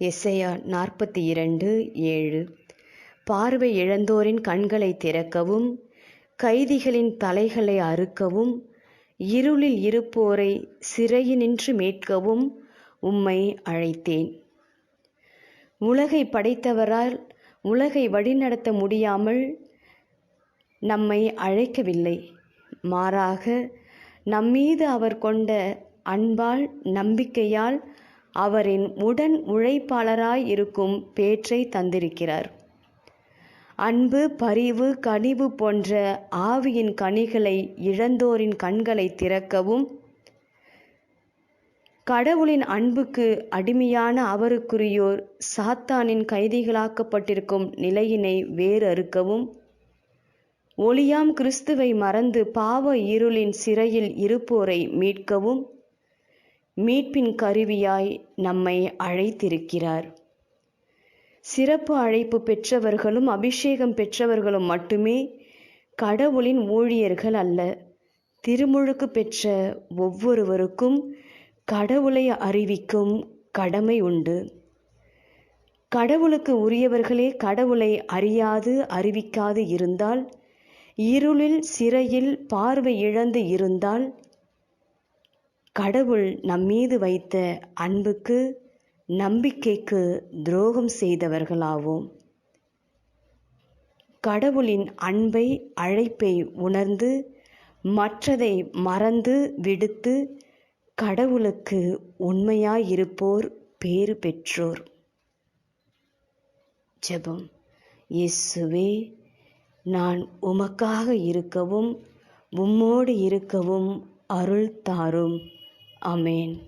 எஸ்ஐயா நாற்பத்தி இரண்டு ஏழு. பார்வை இழந்தோரின் கண்களை திறக்கவும் கைதிகளின் தலைகளை அறுக்கவும் இருளில் இருப்போரை சிறையினின்று மீட்கவும் உம்மை அழைத்தேன். உலகை படைத்தவரால் உலகை வழிநடத்த முடியாமல் நம்மை அழைக்கவில்லை. மாறாக நம்மீது அவர் கொண்ட அன்பால் நம்பிக்கையால் அவரின் உடன் உழைப்பாளராய் இருக்கும் பேற்றை தந்திருக்கிறார். அன்பு பரிவு கனிவு போன்ற ஆவியின் கனிகளை இழந்தோரின் கண்களை திறக்கவும் கடவுளின் அன்புக்கு அடிமையான அவருக்குரியோர் சாத்தானின் கைதிகளாக்கப்பட்டிருக்கும் நிலையினை வேறறுக்கவும் ஒளியாம் கிறிஸ்துவை மறந்து பாவ இருளின் சிறையில் இருப்போரை மீட்கவும் மீட்பின் கருவியாய் நம்மை அழைத்திருக்கிறார். சிறப்பு அழைப்பு பெற்றவர்களும் அபிஷேகம் பெற்றவர்களும் மட்டுமே கடவுளின் ஊழியர்கள் அல்ல. திருமுழுக்கு பெற்ற ஒவ்வொருவருக்கும் கடவுளை அறிவிக்கும் கடமை உண்டு. கடவுளுக்கு உரியவர்களே கடவுளை அறியாது அறிவிக்காது இருந்தால் இருளில் சிறையில் பார்வை இழந்து இருந்தால் கடவுள் நம்மீது வைத்த அன்புக்கு நம்பிக்கைக்கு துரோகம் செய்தவர்களாவோம். கடவுளின் அன்பை அழைப்பை உணர்ந்து மற்றதை மறந்து விடுத்து கடவுளுக்கு உண்மையாயிருப்போர் பேறு பெற்றோர். ஜெபம். இயேசுவே நான் உமக்காக இருக்கவும் உம்மோடு இருக்கவும் அருள் தாரும். Amen.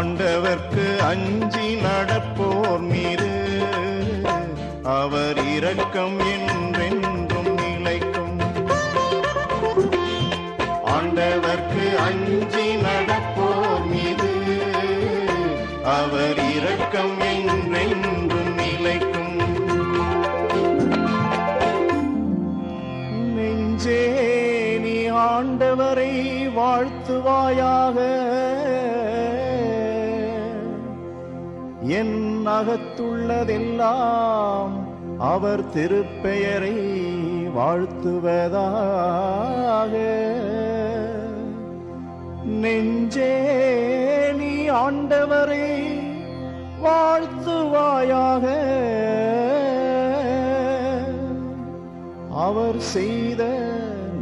ஆண்டவர்க்கு அஞ்சி நடப்போர் மீது. அவர் இரக்கம் என்றென்றும் நிலைக்கும். ஆண்டவர்க்கு அஞ்சி நடப்போர் மீது. அவர் இரக்கம் என்றென்றும் நிலைக்கும். நெஞ்சே நீ ஆண்டவரை வாழ்த்துவாயாக. என் அகத்துள்ளதெல்லாம் அவர் திருப்பெயரை வாழ்த்துவதாக. நெஞ்சே நீ ஆண்டவரை வாழ்த்துவாயாக. அவர் செய்த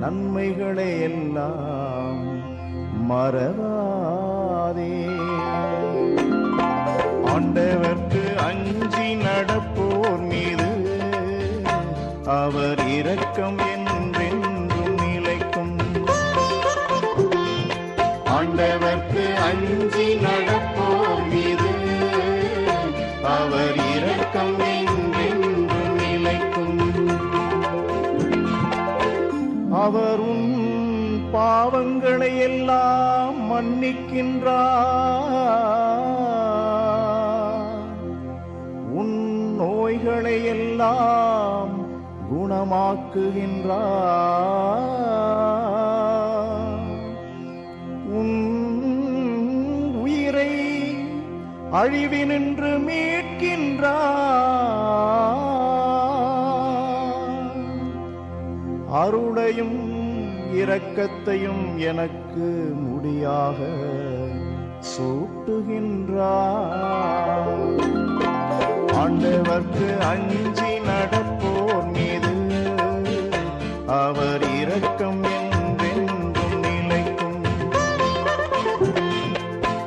நன்மைகளை எல்லாம் மறவாதே. ஆண்டவர்க்கு அஞ்சி நடப்போர் மீது. அவர் இரக்கம் என்றென்றும் நிலைக்கும். ஆண்டவர்க்கு அஞ்சி நடப்போர் மீது. அவர் இரக்கம் என்றென்றும் நிலைக்கும். அவர் பாவங்களை எல்லாம் மன்னிக்கின்றார். நோய்களை எல்லாம் குணமாக்குகின்றார். உன் உயிரை அழிவினின்று மீட்கின்றார். அருளையும் இரக்கத்தையும் எனக்கு முடியாக சூட்டுகின்றார். ஆண்டவர்க்கு அஞ்சி நடப்போர் மீது. அவர் இரக்கம் என்றென்றும் நிலைக்கும்.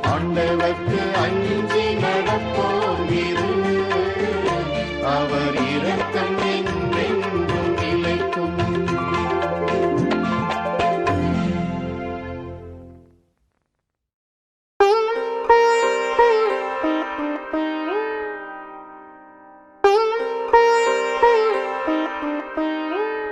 ஆண்டவர்க்கு அஞ்சி நடப்போர் மீது. அவர் இரக்கம்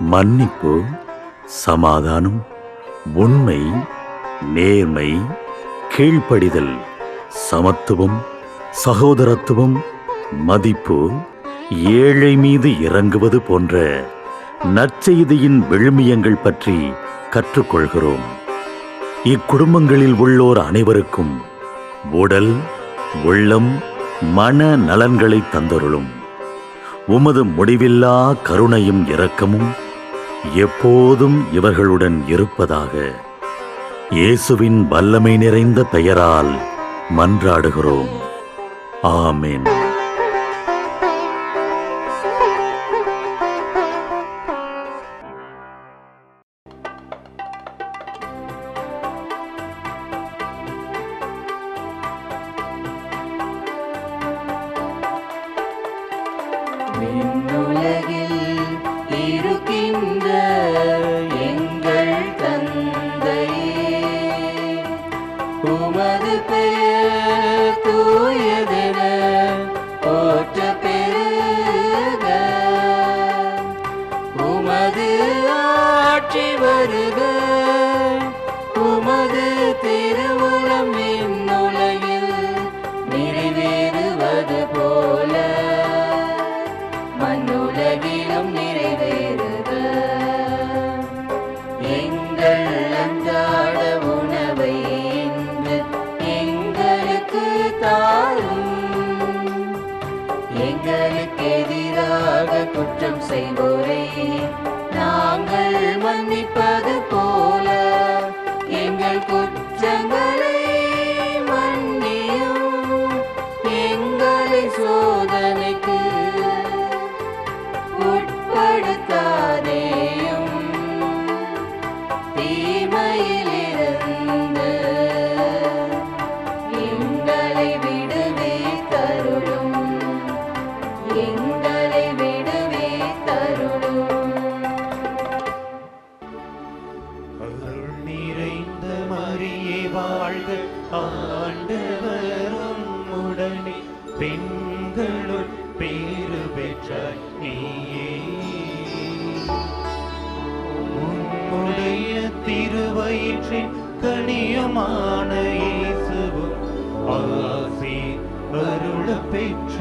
மன்னிப்பு சமாதானம் உண்மை நேர்மை கீழ்ப்படிதல் சமத்துவம் சகோதரத்துவம் மதிப்பு ஏழை மீது இறங்குவது போன்ற நற்செய்தியின் விழுமியங்கள் பற்றி கற்றுக்கொள்கிறோம். இக்குடும்பங்களில் உள்ளோர் அனைவருக்கும் உடல் உள்ளம் மன நலன்களை தந்தருளும். உமது முடிவில்லா கருணையும் இரக்கமும் எப்போதும் இவர்களுடன் இருப்பதாக இயேசுவின் வல்லமை நிறைந்த பெயரால் மன்றாடுகிறோம். ஆமென். விண்ணுலகில் குற்றம் நாங்கள் மன்னிப்பது போல. எங்கள் அருள